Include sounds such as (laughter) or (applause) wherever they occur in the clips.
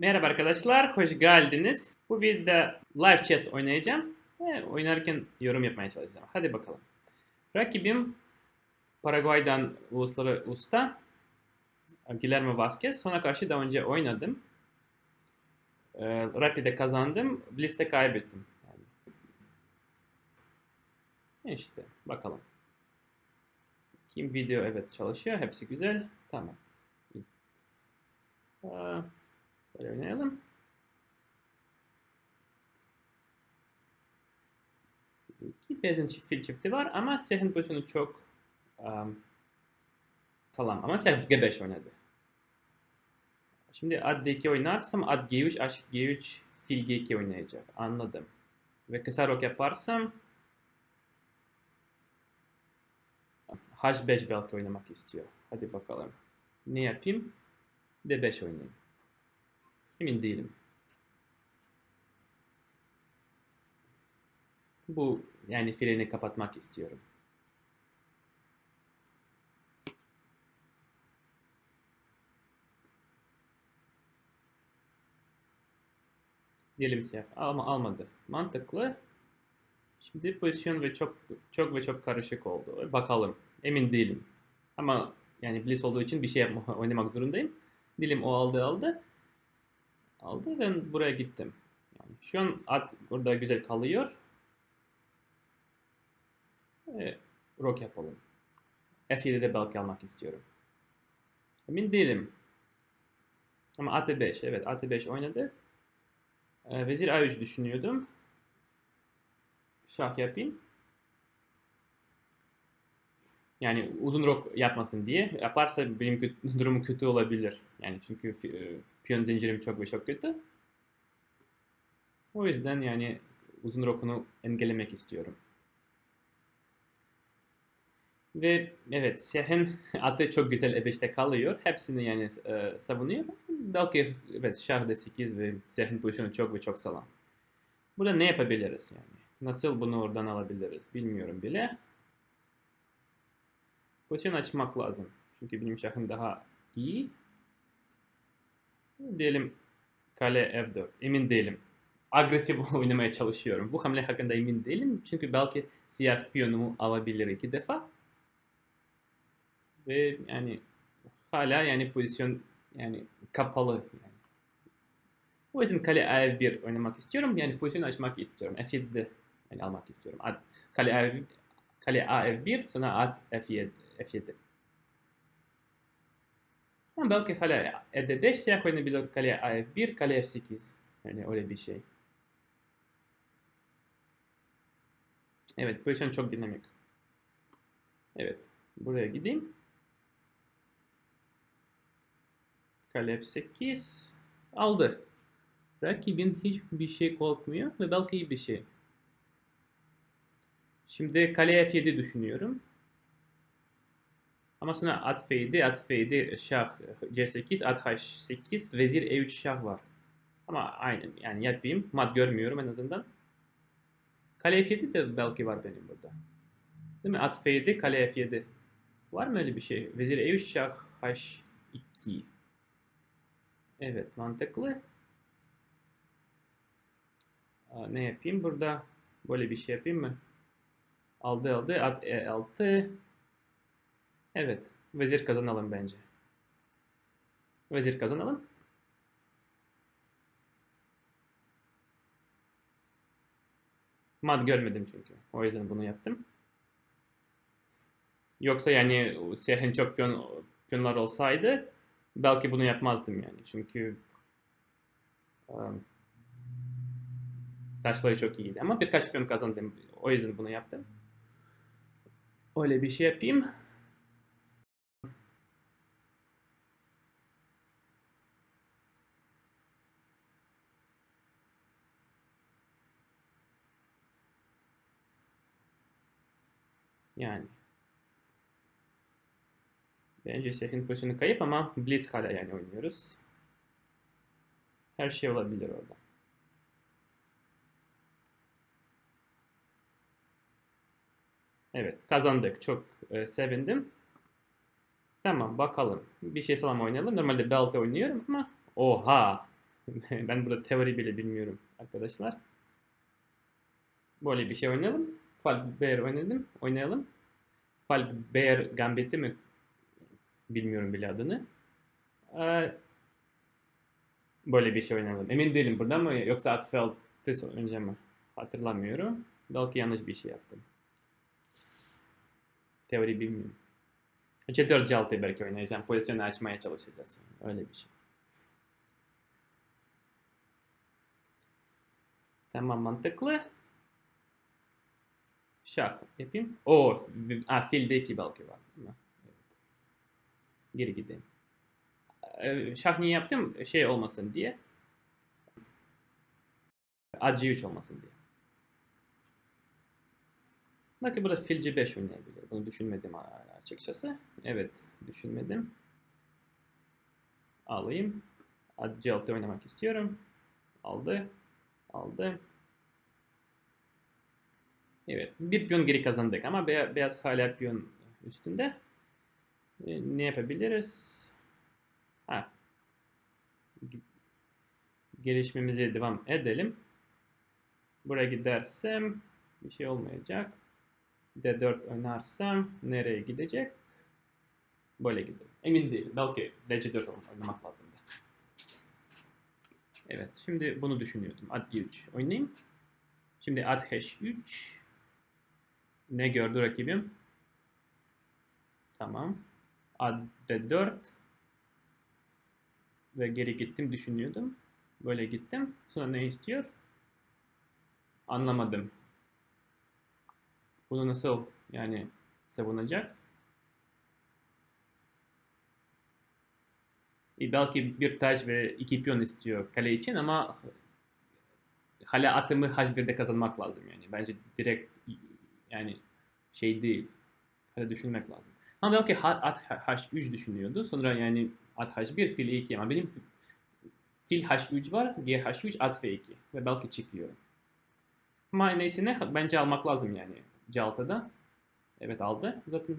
Merhaba arkadaşlar, hoş geldiniz. Bu videoda live chess oynayacağım. Ve oynarken yorum yapmaya çalışacağım. Hadi bakalım. Rakibim Paraguay'dan ulusları usta Guillermo Vazquez. Sonra karşı daha önce oynadım. Ee, Rapid'e kazandım. Bliss'te kaybettim. İşte bakalım. Kim video evet çalışıyor. Hepsi güzel. Tamam. Aa, Böyle oynayalım. İki bezin fil çifti var ama siyahın pozisyonu çok um, tamam ama siyah G5 oynadı. Şimdi at D2 oynarsam at G3, aşk G3, fil G2 oynayacak. Anladım. Ve kısa rok yaparsam H5 belki oynamak istiyor. Hadi bakalım. Ne yapayım? D5 oynayayım. Emin değilim. Bu yani fileni kapatmak istiyorum. Diyelim siyah ama almadı. Mantıklı. Şimdi pozisyon ve çok çok ve çok karışık oldu. Bakalım. Emin değilim. Ama yani bliss olduğu için bir şey yapma, (laughs) oynamak zorundayım. Dilim o aldı aldı aldı. Ben buraya gittim. Yani şu an at burada güzel kalıyor. E, rock yapalım. F7'de belki almak istiyorum. Emin değilim. Ama at5. Evet at5 oynadı. E, vezir a3 düşünüyordum. Şah yapayım. Yani uzun rok yapmasın diye. Yaparsa benim (laughs) durumu kötü olabilir. Yani çünkü e, piyon zincirim çok ve çok kötü. O yüzden yani uzun rokunu engellemek istiyorum. Ve evet siyahın atı (laughs) çok güzel e5'te kalıyor. Hepsini yani e, savunuyor. Belki evet şah d8 ve siyahın pozisyonu çok ve çok sağlam. Burada ne yapabiliriz yani? Nasıl bunu oradan alabiliriz bilmiyorum bile. Pozisyon açmak lazım. Çünkü benim şahım daha iyi. Diyelim kale f4. Emin değilim. Agresif (laughs) oynamaya çalışıyorum. Bu hamle hakkında emin değilim. Çünkü belki siyah piyonumu alabilir iki defa. Ve yani hala yani pozisyon yani kapalı. Yani. O yüzden kale a1 oynamak istiyorum. Yani pozisyon açmak istiyorum. f7'de yani almak istiyorum. At, kale a kale a f1 sonra at f7 f7. Ama belki kale e5 siyah oynayabilir kale a1, kale f8. Yani öyle bir şey. Evet, pozisyon çok dinamik. Evet, buraya gideyim. Kale f8 aldı. Rakibin hiçbir şey korkmuyor ve belki iyi bir şey. Şimdi kale f7 düşünüyorum. Ama sonra at f7, at f7, şah c8, at h8, vezir e3 şah var. Ama aynı yani yapayım. Mat görmüyorum en azından. Kale f7 de belki var benim burada. Değil mi? At f7, kale f7. Var mı öyle bir şey? Vezir e3 şah h2. Evet mantıklı. Ne yapayım burada? Böyle bir şey yapayım mı? Aldı aldı. At e6. Evet. Vezir kazanalım bence. Vezir kazanalım. Mat görmedim çünkü. O yüzden bunu yaptım. Yoksa yani siyahın çok piyon, piyonlar olsaydı belki bunu yapmazdım yani. Çünkü um, taşları çok iyiydi. Ama birkaç piyon kazandım. O yüzden bunu yaptım. Öyle bir şey yapayım. Yani. Bence siyahın pozisyonu kayıp ama Blitz hala yani oynuyoruz. Her şey olabilir orada. Evet kazandık. Çok e, sevindim. Tamam bakalım. Bir şey salam oynayalım. Normalde belt oynuyorum ama oha. (laughs) ben burada teori bile bilmiyorum arkadaşlar. Böyle bir şey oynayalım. Falbear oynadım. Oynayalım. Falbear Gambit'i mi? Bilmiyorum bile adını. Ee, böyle bir şey oynayalım. Emin değilim burada mı yoksa Atfeld'de önce mi? Hatırlamıyorum. Belki yanlış bir şey yaptım. Teori bilmiyorum. C4 C6 belki oynayacağım. Pozisyonu açmaya çalışacağız. Öyle bir şey. Tamam mantıklı. Şah yapayım. O, a, filde 2 belki var. Evet. Geri gideyim. Ee, Şah niye yaptım? Şey olmasın diye. At C3 olmasın diye. Belki burada fil C5 oynayabilir. Bunu düşünmedim açıkçası. Evet, düşünmedim. Alayım. At C6 oynamak istiyorum. Aldı. Aldı. Evet. Bir piyon geri kazandık ama beyaz, hala piyon üstünde. E, ne yapabiliriz? Ha. Gelişmemize devam edelim. Buraya gidersem bir şey olmayacak. D4 oynarsam nereye gidecek? Böyle gidelim. Emin değilim. Belki DC4 oynamak lazımdı. Evet. Şimdi bunu düşünüyordum. At G3 oynayayım. Şimdi at H3 ne gördü rakibim? Tamam. At D4 ve geri gittim düşünüyordum. Böyle gittim. Sonra ne istiyor? Anlamadım. Bunu nasıl yani savunacak? E belki bir taş ve iki piyon istiyor kale için ama hala atımı H1'de kazanmak lazım yani. Bence direkt yani şey değil. Hala düşünmek lazım. Ama belki at H3 düşünüyordu. Sonra yani at H1, fil E2 ama benim fil H3 var, G H3, at F2 ve belki çıkıyor. Ama neyse ne bence almak lazım yani C6'da. Evet aldı zaten.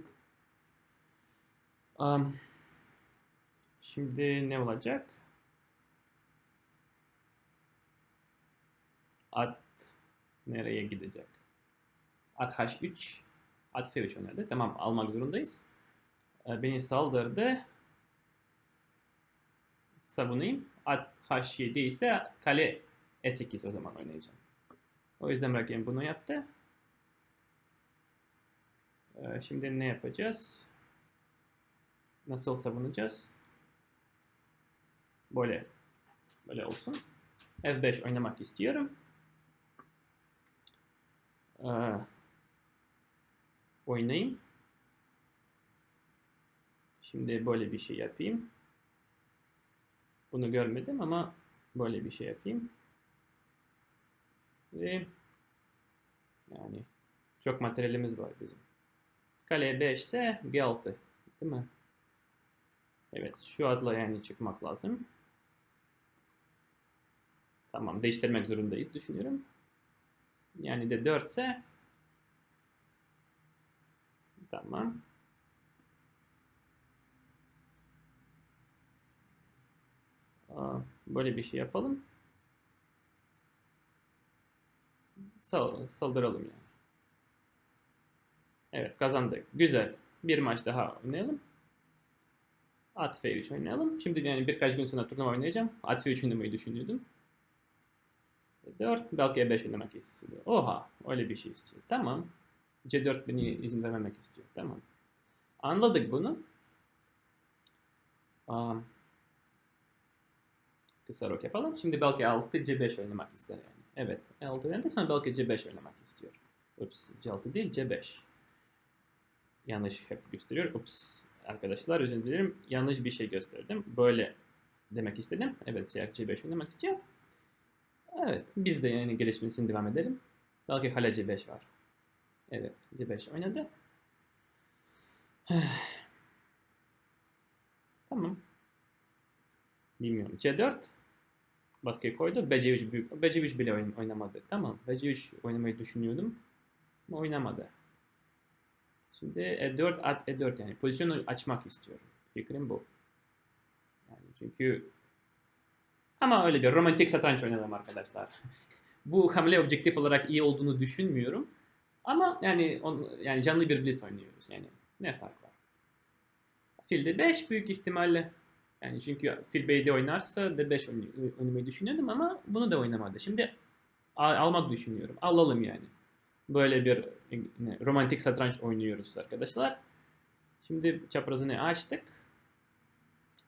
Um, şimdi ne olacak? At nereye gidecek? At H3, at F3 oynadı. Tamam almak zorundayız. Beni saldırdı. Savunayım. At H7 ise kale S8 o zaman oynayacağım. O yüzden rakibim bunu yaptı. Şimdi ne yapacağız? Nasıl savunacağız? Böyle. Böyle olsun. F5 oynamak istiyorum. Oynayayım. Şimdi böyle bir şey yapayım. Bunu görmedim ama böyle bir şey yapayım. Ve yani çok materyalimiz var bizim. Kale 5 ise G6. Değil mi? Evet şu adla yani çıkmak lazım. Tamam değiştirmek zorundayız düşünüyorum. Yani de 4 ise tamam. Böyle bir şey yapalım. Sal saldıralım yani. Evet kazandık. Güzel. Bir maç daha oynayalım. At F3 oynayalım. Şimdi yani birkaç gün sonra turnuva oynayacağım. At F3 oynamayı düşünüyordum. 4 belki E5 oynamak istiyor. Oha öyle bir şey istiyor. Tamam. C4 beni izin vermemek istiyor. Tamam. Anladık bunu. Um, kısa rok yapalım. Şimdi belki 6 C5 oynamak ister yani. Evet. E6 oynadı sonra belki C5 oynamak istiyor. Ups. C6 değil C5. Yanlış hep gösteriyor. Ups. Arkadaşlar özür dilerim. Yanlış bir şey gösterdim. Böyle demek istedim. Evet siyah C5 oynamak istiyor. Evet. Biz de yani gelişmesini devam edelim. Belki hala C5 var. Evet. C5 oynadı. (sighs) tamam. Bilmiyorum. C4 baskıyı koydu. BC3 büyük. BC3 bile oynamadı. Tamam. BC3 oynamayı düşünüyordum. Ama oynamadı. Şimdi E4 at E4 yani pozisyonu açmak istiyorum. Fikrim bu. Yani çünkü Ama öyle bir romantik satranç oynayalım arkadaşlar. (laughs) Bu hamle objektif olarak iyi olduğunu düşünmüyorum. Ama yani on, yani canlı bir bliss oynuyoruz. Yani ne fark var? Fil d5 büyük ihtimalle. Yani çünkü fil b7 oynarsa d5 oyn- oynamayı düşünüyordum ama bunu da oynamadı. Şimdi al- almak düşünüyorum. Alalım yani. Böyle bir ne, romantik satranç oynuyoruz arkadaşlar. Şimdi çaprazını açtık.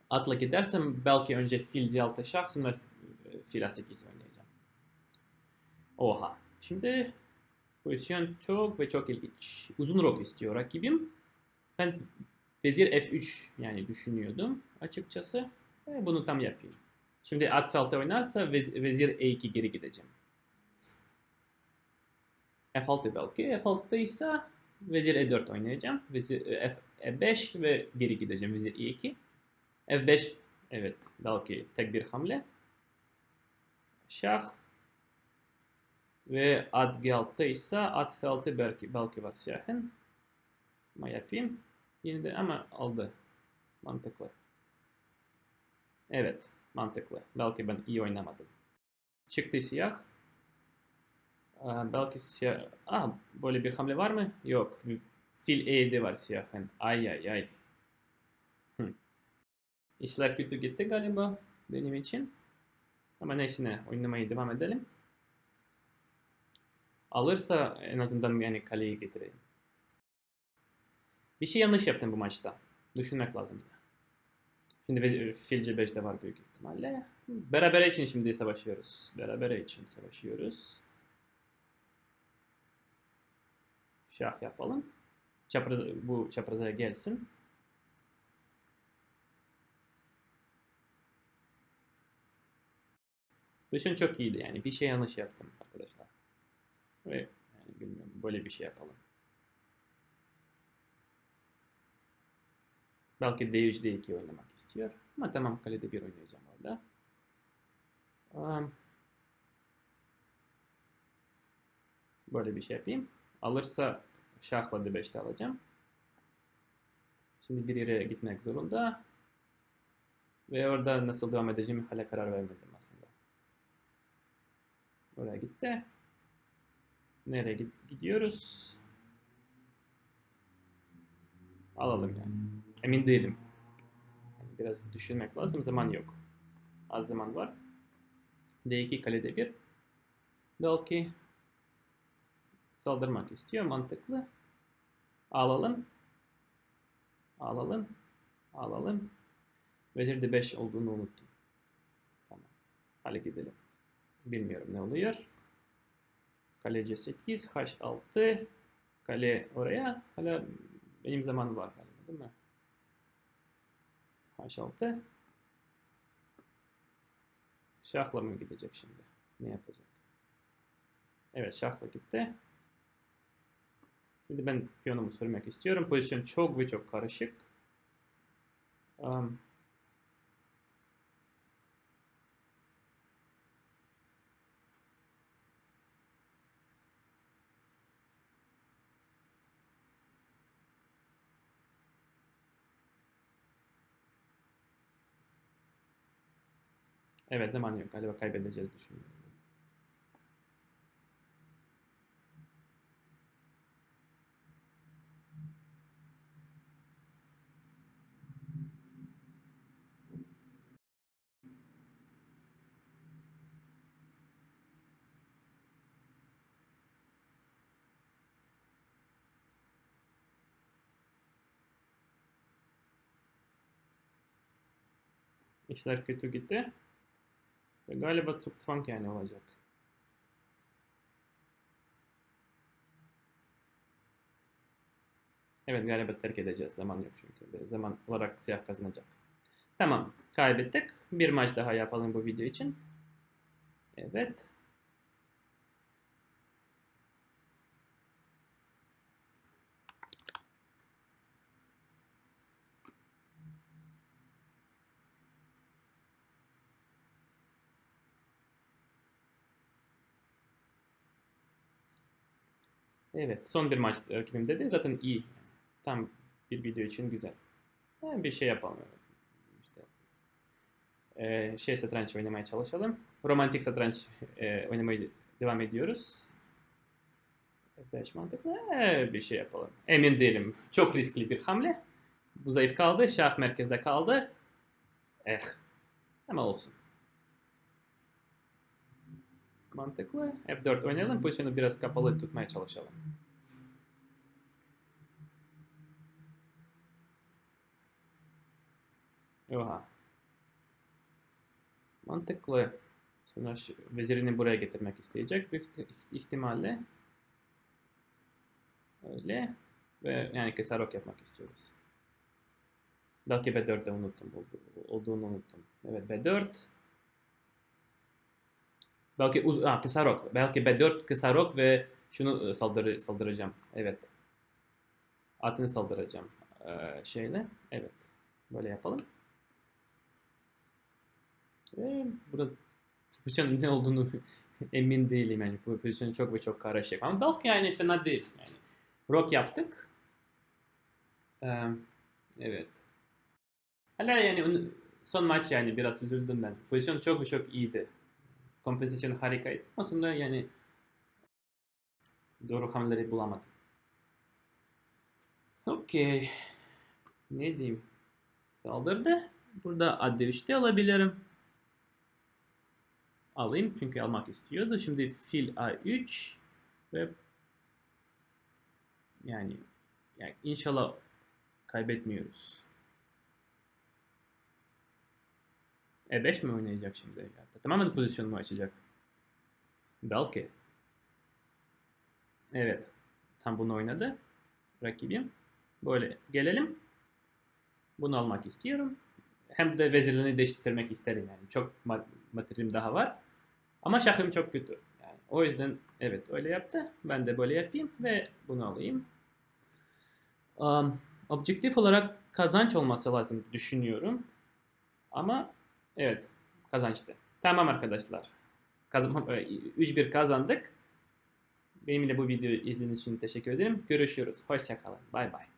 Atla gidersem belki önce fil c6 şah sonra e, fil a8 oynayacağım. Oha. Şimdi pozisyon çok ve çok ilginç. Uzun rok istiyor rakibim. Ben vezir f3 yani düşünüyordum açıkçası. E, bunu tam yapayım. Şimdi at f6 oynarsa vez- vezir e2 geri gideceğim. F6 belki. F6'da ise vezir E4 oynayacağım. Vezir e, F, E5 ve geri gideceğim vezir E2. F5 evet belki tek bir hamle. Şah ve at G6'da ise F6 belki, belki var şahın. Ama yapayım. Yine de ama aldı. Mantıklı. Evet mantıklı. Belki ben iyi oynamadım. Çıktı siyah. Aa, belki siyah... Aa, böyle bir hamle var mı? Yok. Fil E7 var siyahın. Ay ay ay. Hı. İşler kötü gitti galiba benim için. Ama neyse ne oynamaya devam edelim. Alırsa en azından yani kaleyi getireyim. Bir şey yanlış yaptım bu maçta. Düşünmek lazım. Şimdi ve- fil C5'de var büyük ihtimalle. Berabere için şimdi savaşıyoruz. Berabere için savaşıyoruz. Şah yapalım. Çapraz, bu çapraza gelsin. Düşün çok iyiydi yani. Bir şey yanlış yaptım arkadaşlar. Ve yani bilmiyorum böyle bir şey yapalım. Belki D3 D2 oynamak istiyor. Ama tamam kalede bir oynayacağım orada. Um, böyle bir şey yapayım. Alırsa şahla D5'te alacağım. Şimdi bir yere gitmek zorunda. Ve orada nasıl devam edeceğimi hala karar vermedim aslında. Oraya gitti. Nereye gidiyoruz? Alalım yani. Emin değilim. Biraz düşünmek lazım. Zaman yok. Az zaman var. D2 kalede bir. Belki saldırmak istiyor. Mantıklı. Alalım. Alalım. Alalım. Vezir D5 olduğunu unuttum. Tamam. Hadi gidelim. Bilmiyorum ne oluyor. Kale C8, H6. Kale oraya. Hala benim zaman var galiba değil mi? H6. Şahla mı gidecek şimdi? Ne yapacak? Evet şahla gitti. Şimdi ben piyonumu sürmek istiyorum. Pozisyon çok ve çok karışık. Um, evet zaman yok. Galiba kaybedeceğiz düşünüyorum. İşler kötü gitti. Ve galiba Tuxfunk yani olacak. Evet galiba terk edeceğiz. Zaman yok çünkü. Zaman olarak siyah kazanacak. Tamam. Kaybettik. Bir maç daha yapalım bu video için. Evet. Evet. Son bir maç rakibim dedi. Zaten iyi. Tam bir video için güzel. Yani bir şey yapalım. İşte. e, şey satranç oynamaya çalışalım. Romantik satranç e, oynamaya devam ediyoruz. F5 mantıklı Ee, bir şey yapalım. Emin değilim. Çok riskli bir hamle. Bu zayıf kaldı. Şah merkezde kaldı. Eh. Ama olsun. Mantıklı. F4 oynayalım. Pozisyonu biraz kapalı tutmaya çalışalım. Oha. Mantıklı. Sonra vezirini buraya getirmek isteyecek büyük ihti- ihtimalle. Öyle. Ve yani kesarok yapmak istiyoruz. Belki B4'de unuttum. oldu- Olduğunu unuttum. Evet B4. Belki uz ah, kesarok. Belki B4 kesarok ve şunu e, saldırı saldıracağım. Evet. Atını saldıracağım. Ee, şeyle. Evet. Böyle yapalım. Ve burada pozisyonun ne olduğunu (laughs) emin değilim yani bu pozisyon çok ve çok karışık ama belki yani fena değil yani rock yaptık Ee, evet hala yani son maç yani biraz üzüldüm ben pozisyon çok ve çok iyiydi kompozisyon harikaydı aslında yani doğru hamleleri bulamadım. Okey. Ne diyeyim? Saldırdı. Burada ad alabilirim. Alayım çünkü almak istiyordu. Şimdi fil A3 ve yani, yani inşallah kaybetmiyoruz. E5 mi oynayacak şimdi? Tamamen pozisyonumu açacak. Belki. Evet. Tam bunu oynadı. Rakibim. Böyle gelelim. Bunu almak istiyorum. Hem de vezirlerini değiştirmek isterim yani. Çok ma- materialim daha var. Ama şahım çok kötü. Yani o yüzden evet öyle yaptı. Ben de böyle yapayım ve bunu alayım. Um, objektif olarak kazanç olması lazım düşünüyorum. Ama evet kazançtı. Tamam arkadaşlar. Kazan 3-1 kazandık. Benimle bu videoyu izlediğiniz için teşekkür ederim. Görüşürüz. Hoşçakalın. Bay bay.